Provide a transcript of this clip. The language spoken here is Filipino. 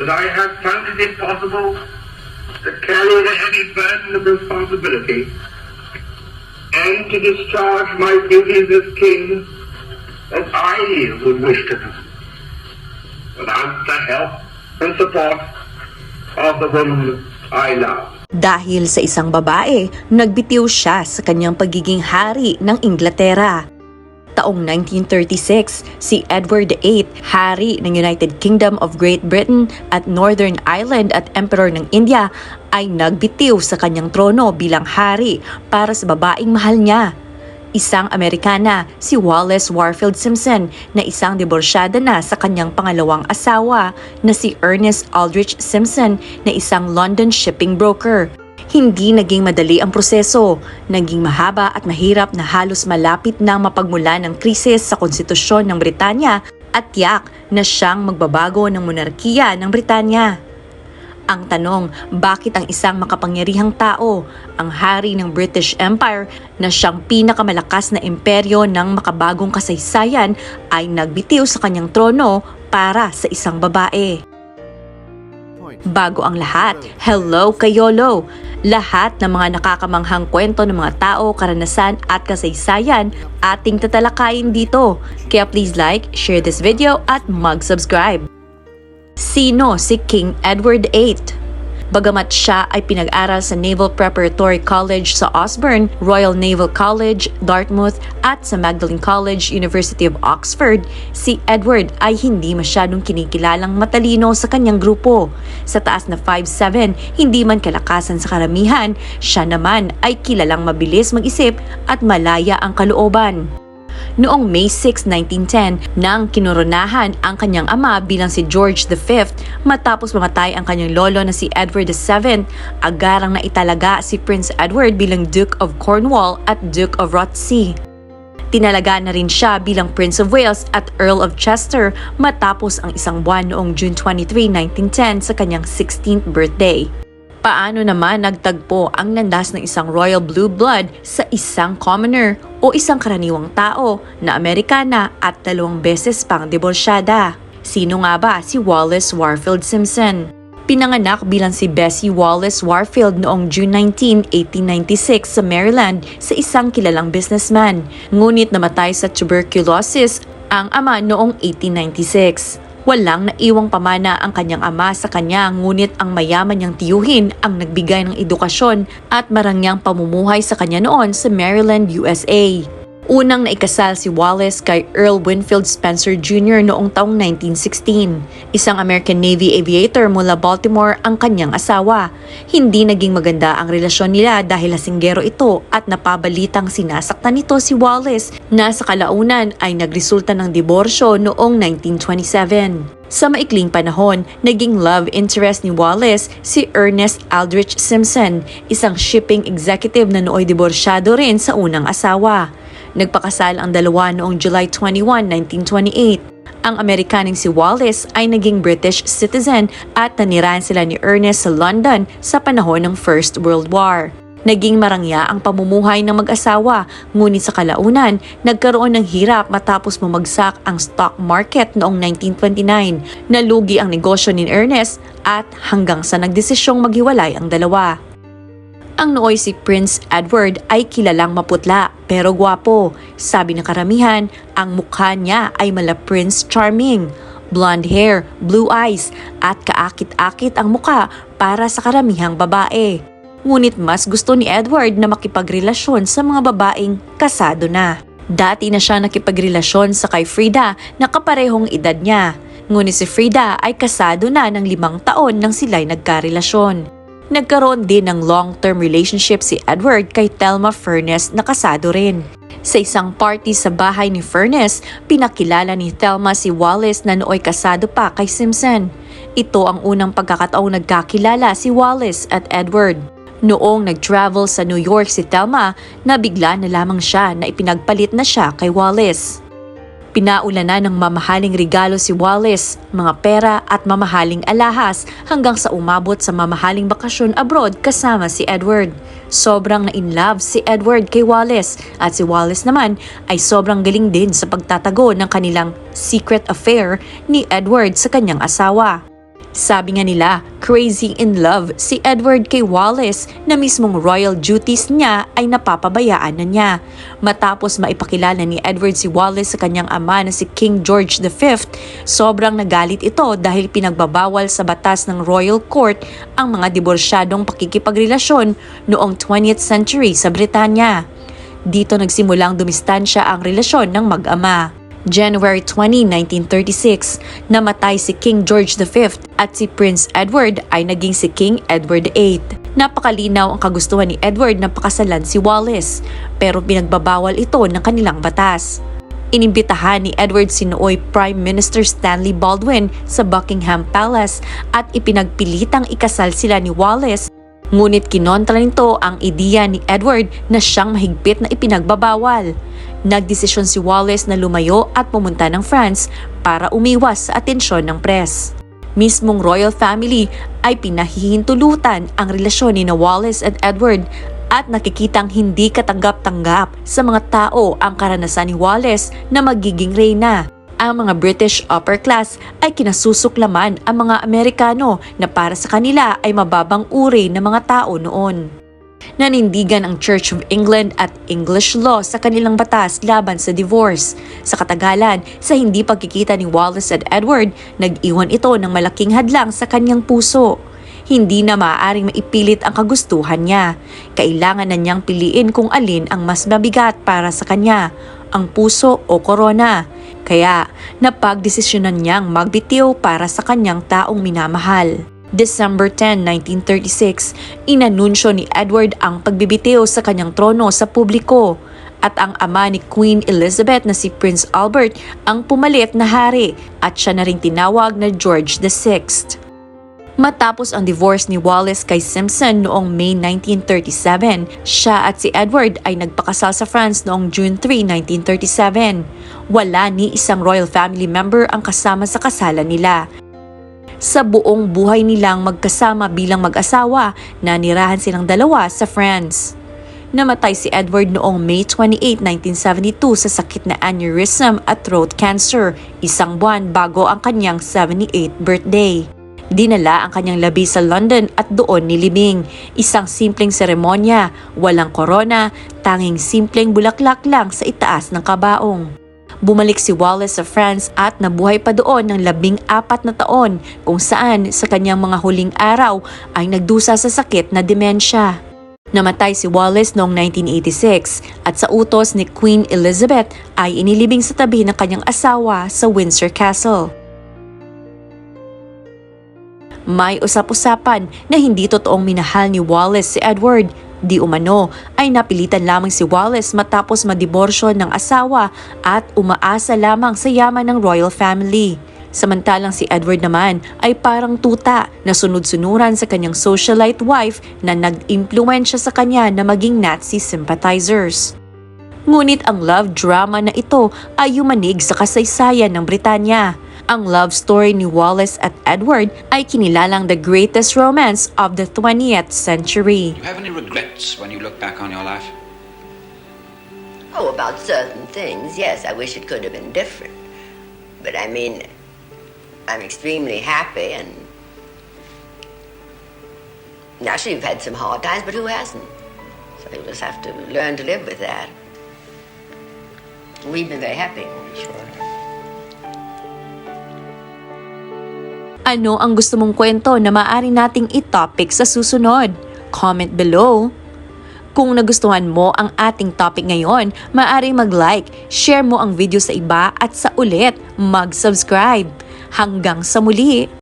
that I have found it impossible to carry heavy burden of responsibility and to discharge my duties as king as I would wish to do without the help and support of the woman I love. Dahil sa isang babae, nagbitiw siya sa kanyang pagiging hari ng Inglaterra. Taong 1936, si Edward VIII, hari ng United Kingdom of Great Britain at Northern Ireland at Emperor ng India, ay nagbitiw sa kanyang trono bilang hari para sa babaeng mahal niya. Isang Amerikana, si Wallace Warfield Simpson, na isang diborsyada na sa kanyang pangalawang asawa na si Ernest Aldrich Simpson na isang London shipping broker. Hindi naging madali ang proseso. Naging mahaba at mahirap na halos malapit na mapagmula ng krisis sa konstitusyon ng Britanya at tiyak na siyang magbabago ng monarkiya ng Britanya. Ang tanong, bakit ang isang makapangyarihang tao, ang hari ng British Empire na siyang pinakamalakas na imperyo ng makabagong kasaysayan ay nagbitiw sa kanyang trono para sa isang babae? Bago ang lahat, hello kayolo! Lahat ng mga nakakamanghang kwento ng mga tao, karanasan at kasaysayan ating tatalakayin dito. Kaya please like, share this video at mag-subscribe. Sino si King Edward VIII? Bagamat siya ay pinag-aral sa Naval Preparatory College sa Osborne, Royal Naval College, Dartmouth at sa Magdalen College, University of Oxford, si Edward ay hindi masyadong kinikilalang matalino sa kanyang grupo. Sa taas na 5'7", hindi man kalakasan sa karamihan, siya naman ay kilalang mabilis mag-isip at malaya ang kalooban. Noong May 6, 1910, nang kinoronahan ang kanyang ama bilang si George V matapos mamatay ang kanyang lolo na si Edward VII, agarang na italaga si Prince Edward bilang Duke of Cornwall at Duke of Rothesay. Tinalaga na rin siya bilang Prince of Wales at Earl of Chester matapos ang isang buwan noong June 23, 1910 sa kanyang 16th birthday. Paano naman nagtagpo ang landas ng isang royal blue blood sa isang commoner o isang karaniwang tao na Amerikana at dalawang beses pang diborsyada? Sino nga ba si Wallace Warfield Simpson? Pinanganak bilang si Bessie Wallace Warfield noong June 19, 1896 sa Maryland sa isang kilalang businessman. Ngunit namatay sa tuberculosis ang ama noong 1896. Walang naiwang pamana ang kanyang ama sa kanya ngunit ang mayaman niyang tiyuhin ang nagbigay ng edukasyon at marangyang pamumuhay sa kanya noon sa Maryland, USA. Unang naikasal si Wallace kay Earl Winfield Spencer Jr. noong taong 1916. Isang American Navy aviator mula Baltimore ang kanyang asawa. Hindi naging maganda ang relasyon nila dahil lasinggero ito at napabalitang sinasaktan nito si Wallace na sa kalaunan ay nagresulta ng diborsyo noong 1927. Sa maikling panahon, naging love interest ni Wallace si Ernest Aldrich Simpson, isang shipping executive na nooy diborsyado rin sa unang asawa. Nagpakasal ang dalawa noong July 21, 1928. Ang Amerikaning si Wallace ay naging British citizen at nanirahan sila ni Ernest sa London sa panahon ng First World War. Naging marangya ang pamumuhay ng mag-asawa, ngunit sa kalaunan, nagkaroon ng hirap matapos bumagsak ang stock market noong 1929. Nalugi ang negosyo ni Ernest at hanggang sa nagdesisyong maghiwalay ang dalawa. Ang nooy si Prince Edward ay kilalang maputla pero gwapo. Sabi ng karamihan, ang mukha niya ay mala Prince Charming. Blonde hair, blue eyes, at kaakit-akit ang muka para sa karamihang babae. Ngunit mas gusto ni Edward na makipagrelasyon sa mga babaeng kasado na. Dati na siya nakipagrelasyon sa kay Frida na kaparehong edad niya. Ngunit si Frida ay kasado na ng limang taon nang sila'y nagkarelasyon. Nagkaroon din ng long-term relationship si Edward kay Thelma Furness na kasado rin. Sa isang party sa bahay ni Furness, pinakilala ni Thelma si Wallace na nooy kasado pa kay Simpson. Ito ang unang pagkakataong nagkakilala si Wallace at Edward. Noong nag-travel sa New York si Thelma, nabigla na lamang siya na ipinagpalit na siya kay Wallace. Pinaulanan ng mamahaling regalo si Wallace, mga pera at mamahaling alahas hanggang sa umabot sa mamahaling bakasyon abroad kasama si Edward. Sobrang na-inlove si Edward kay Wallace at si Wallace naman ay sobrang galing din sa pagtatago ng kanilang secret affair ni Edward sa kanyang asawa. Sabi nga nila, crazy in love si Edward kay Wallace na mismong royal duties niya ay napapabayaan na niya. Matapos maipakilala ni Edward si Wallace sa kanyang ama na si King George V, sobrang nagalit ito dahil pinagbabawal sa batas ng royal court ang mga diborsyadong pakikipagrelasyon noong 20th century sa Britanya. Dito nagsimulang dumistansya ang relasyon ng mag-ama. January 20, 1936, namatay si King George V at si Prince Edward ay naging si King Edward VIII. Napakalinaw ang kagustuhan ni Edward na pakasalan si Wallace, pero pinagbabawal ito ng kanilang batas. Inimbitahan ni Edward si nooy Prime Minister Stanley Baldwin sa Buckingham Palace at ipinagpilitang ikasal sila ni Wallace Ngunit kinontra nito ang ideya ni Edward na siyang mahigpit na ipinagbabawal. Nagdesisyon si Wallace na lumayo at pumunta ng France para umiwas sa atensyon ng press. Mismong royal family ay pinahihintulutan ang relasyon ni na Wallace at Edward at nakikitang hindi katanggap-tanggap sa mga tao ang karanasan ni Wallace na magiging reyna ang mga British upper class ay kinasusuklaman ang mga Amerikano na para sa kanila ay mababang uri ng mga tao noon. Nanindigan ang Church of England at English law sa kanilang batas laban sa divorce. Sa katagalan, sa hindi pagkikita ni Wallace at Edward, nag-iwan ito ng malaking hadlang sa kanyang puso. Hindi na maaaring maipilit ang kagustuhan niya. Kailangan na niyang piliin kung alin ang mas mabigat para sa kanya, ang puso o korona. Kaya napagdesisyonan niyang magbitiw para sa kanyang taong minamahal. December 10, 1936, inanunsyo ni Edward ang pagbibitiw sa kanyang trono sa publiko at ang ama ni Queen Elizabeth na si Prince Albert ang pumalit na hari at siya na rin tinawag na George VI. Matapos ang divorce ni Wallace kay Simpson noong May 1937, siya at si Edward ay nagpakasal sa France noong June 3, 1937. Wala ni isang royal family member ang kasama sa kasalan nila. Sa buong buhay nilang magkasama bilang mag-asawa, nanirahan silang dalawa sa France. Namatay si Edward noong May 28, 1972 sa sakit na aneurysm at throat cancer, isang buwan bago ang kanyang 78th birthday. Dinala ang kanyang labi sa London at doon nilibing. Isang simpleng seremonya, walang korona, tanging simpleng bulaklak lang sa itaas ng kabaong. Bumalik si Wallace sa France at nabuhay pa doon ng labing apat na taon kung saan sa kanyang mga huling araw ay nagdusa sa sakit na demensya. Namatay si Wallace noong 1986 at sa utos ni Queen Elizabeth ay inilibing sa tabi ng kanyang asawa sa Windsor Castle. May usap-usapan na hindi totoong minahal ni Wallace si Edward. Di umano ay napilitan lamang si Wallace matapos madiborsyo ng asawa at umaasa lamang sa yaman ng royal family. Samantalang si Edward naman ay parang tuta na sunod-sunuran sa kanyang socialite wife na nag-impluensya sa kanya na maging Nazi sympathizers. Ngunit ang love drama na ito ay yumanig sa kasaysayan ng Britanya. Ang love story ni Wallace at Edward ay kinilalang the greatest romance of the 20th century. Do you have any regrets when you look back on your life? Oh, about certain things, yes. I wish it could have been different. But I mean, I'm extremely happy and. Naturally, we've had some hard times, but who hasn't? So you just have to learn to live with that. We've been very happy. That's right. Ano ang gusto mong kwento na maaari nating itopic sa susunod? Comment below. Kung nagustuhan mo ang ating topic ngayon, maaari mag-like, share mo ang video sa iba at sa ulit, mag-subscribe. Hanggang sa muli!